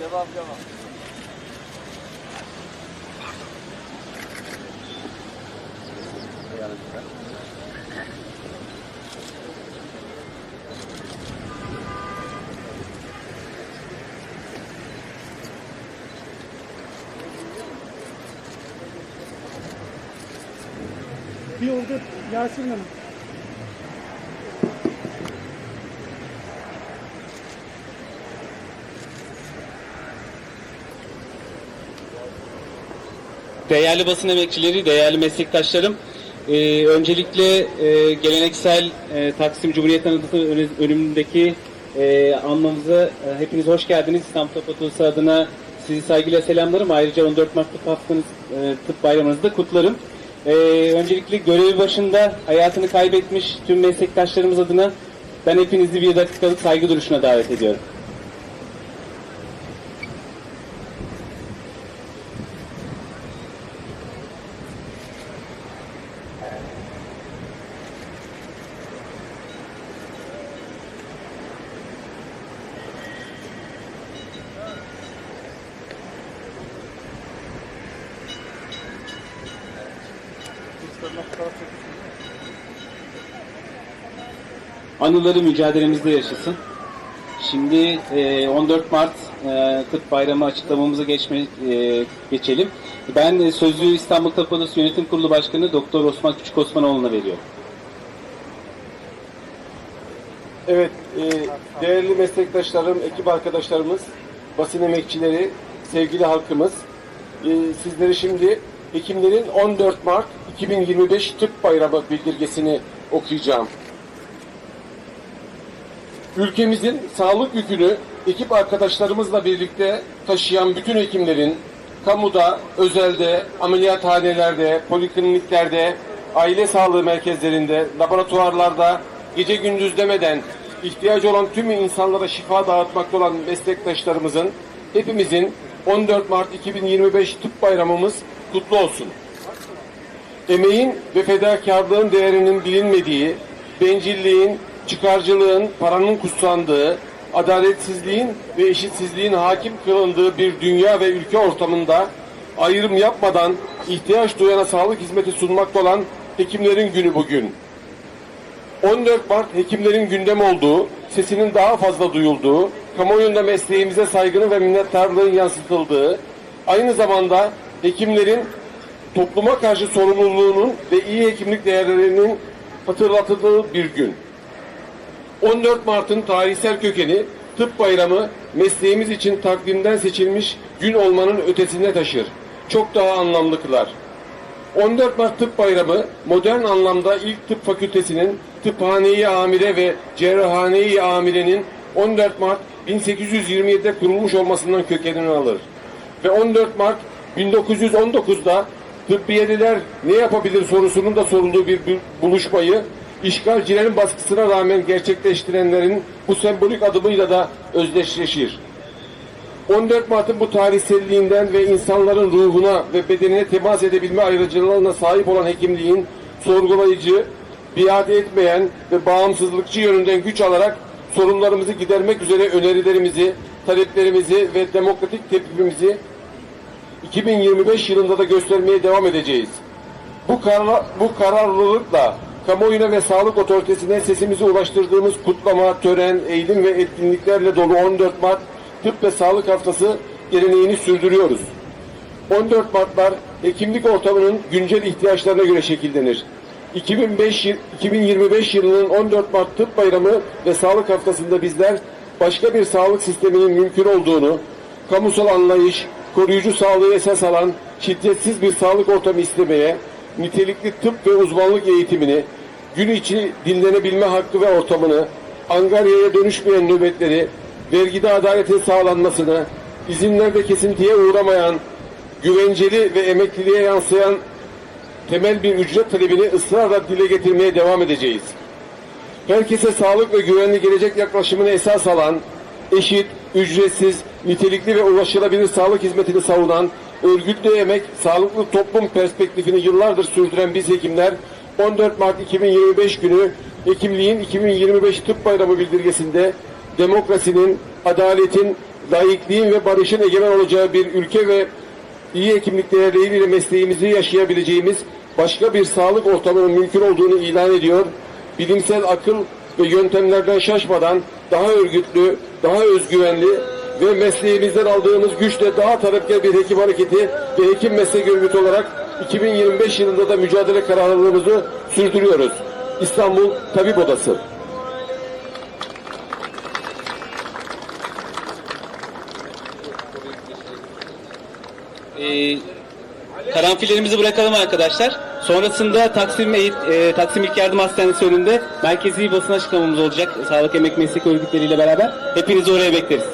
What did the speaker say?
Devam devam. Bir orada Yasemin Değerli basın emekçileri, değerli meslektaşlarım, e, öncelikle e, geleneksel e, Taksim Cumhuriyet Anıtı'nın önü- önündeki e, anmamıza e, hepiniz hoş geldiniz. İstanbul Fakültesi adına sizi saygıyla selamlarım. Ayrıca 14 Mart Tıp Haftanız, e, Tıp Bayramınızı da kutlarım. E, öncelikle görevi başında hayatını kaybetmiş tüm meslektaşlarımız adına ben hepinizi bir dakikalık saygı duruşuna davet ediyorum. Anıları mücadelemizde yaşasın. Şimdi e, 14 Mart e, Tıp Bayramı açıklamamıza geçme, e, geçelim. Ben e, sözlüğü İstanbul Tıp Odası Yönetim Kurulu Başkanı Doktor Osman Küçük Osmanoğlu'na veriyorum. Evet, e, değerli meslektaşlarım, ekip arkadaşlarımız, basın emekçileri, sevgili halkımız, e, sizleri şimdi Hekimlerin 14 Mart 2025 Tıp Bayramı bildirgesini okuyacağım. Ülkemizin sağlık yükünü ekip arkadaşlarımızla birlikte taşıyan bütün hekimlerin kamuda, özelde, ameliyathanelerde, polikliniklerde, aile sağlığı merkezlerinde, laboratuvarlarda gece gündüz demeden ihtiyacı olan tüm insanlara şifa dağıtmakta olan meslektaşlarımızın hepimizin 14 Mart 2025 Tıp Bayramımız kutlu olsun. Emeğin ve fedakarlığın değerinin bilinmediği, bencilliğin, çıkarcılığın, paranın kutsandığı, adaletsizliğin ve eşitsizliğin hakim kılındığı bir dünya ve ülke ortamında ayrım yapmadan ihtiyaç duyana sağlık hizmeti sunmakta olan hekimlerin günü bugün. 14 Mart hekimlerin gündem olduğu, sesinin daha fazla duyulduğu, kamuoyunda mesleğimize saygının ve minnettarlığın yansıtıldığı, aynı zamanda hekimlerin topluma karşı sorumluluğunun ve iyi hekimlik değerlerinin hatırlatıldığı bir gün. 14 Mart'ın tarihsel kökeni tıp bayramı mesleğimiz için takvimden seçilmiş gün olmanın ötesine taşır. Çok daha anlamlı kılar. 14 Mart Tıp Bayramı modern anlamda ilk tıp fakültesinin tıphane-i amire ve cerrahane-i amirenin 14 Mart 1827'de kurulmuş olmasından kökenini alır. Ve 14 Mart 1919'da tıbbiyeliler ne yapabilir sorusunun da sorulduğu bir buluşmayı işgalcilerin baskısına rağmen gerçekleştirenlerin bu sembolik adımıyla da özdeşleşir. 14 Mart'ın bu tarihselliğinden ve insanların ruhuna ve bedenine temas edebilme ayrıcalığına sahip olan hekimliğin sorgulayıcı, biat etmeyen ve bağımsızlıkçı yönünden güç alarak sorunlarımızı gidermek üzere önerilerimizi, taleplerimizi ve demokratik tepkimizi 2025 yılında da göstermeye devam edeceğiz. Bu, karar, bu kararlılıkla kamuoyuna ve sağlık otoritesine sesimizi ulaştırdığımız kutlama, tören, eğilim ve etkinliklerle dolu 14 Mart Tıp ve Sağlık Haftası geleneğini sürdürüyoruz. 14 Martlar hekimlik ortamının güncel ihtiyaçlarına göre şekillenir. 2005, yıl- 2025 yılının 14 Mart Tıp Bayramı ve Sağlık Haftası'nda bizler başka bir sağlık sisteminin mümkün olduğunu, kamusal anlayış, koruyucu sağlığı esas alan şiddetsiz bir sağlık ortamı istemeye, nitelikli tıp ve uzmanlık eğitimini, gün içi dinlenebilme hakkı ve ortamını, angaryaya dönüşmeyen nöbetleri, vergide adaletin sağlanmasını, izinlerde kesintiye uğramayan, güvenceli ve emekliliğe yansıyan temel bir ücret talebini ısrarla dile getirmeye devam edeceğiz. Herkese sağlık ve güvenli gelecek yaklaşımını esas alan, eşit, ücretsiz, nitelikli ve ulaşılabilir sağlık hizmetini savunan, örgütlü emek, sağlıklı toplum perspektifini yıllardır sürdüren biz hekimler, 14 Mart 2025 günü Hekimliğin 2025 Tıp Bayramı bildirgesinde demokrasinin, adaletin laikliğin ve barışın egemen olacağı bir ülke ve iyi hekimlik değerleriyle mesleğimizi yaşayabileceğimiz başka bir sağlık ortamının mümkün olduğunu ilan ediyor. Bilimsel akıl ve yöntemlerden şaşmadan daha örgütlü, daha özgüvenli ve mesleğimizden aldığımız güçle daha talepkar bir hekim hareketi ve hekim meslek örgütü olarak 2025 yılında da mücadele kararlılığımızı sürdürüyoruz. İstanbul Tabip Odası. E, karanfillerimizi bırakalım arkadaşlar. Sonrasında Taksim, Eğit- e, Taksim İlk Yardım Hastanesi önünde merkezi basın açıklamamız olacak. Sağlık Emek Meslek Örgütleriyle beraber. Hepinizi oraya bekleriz.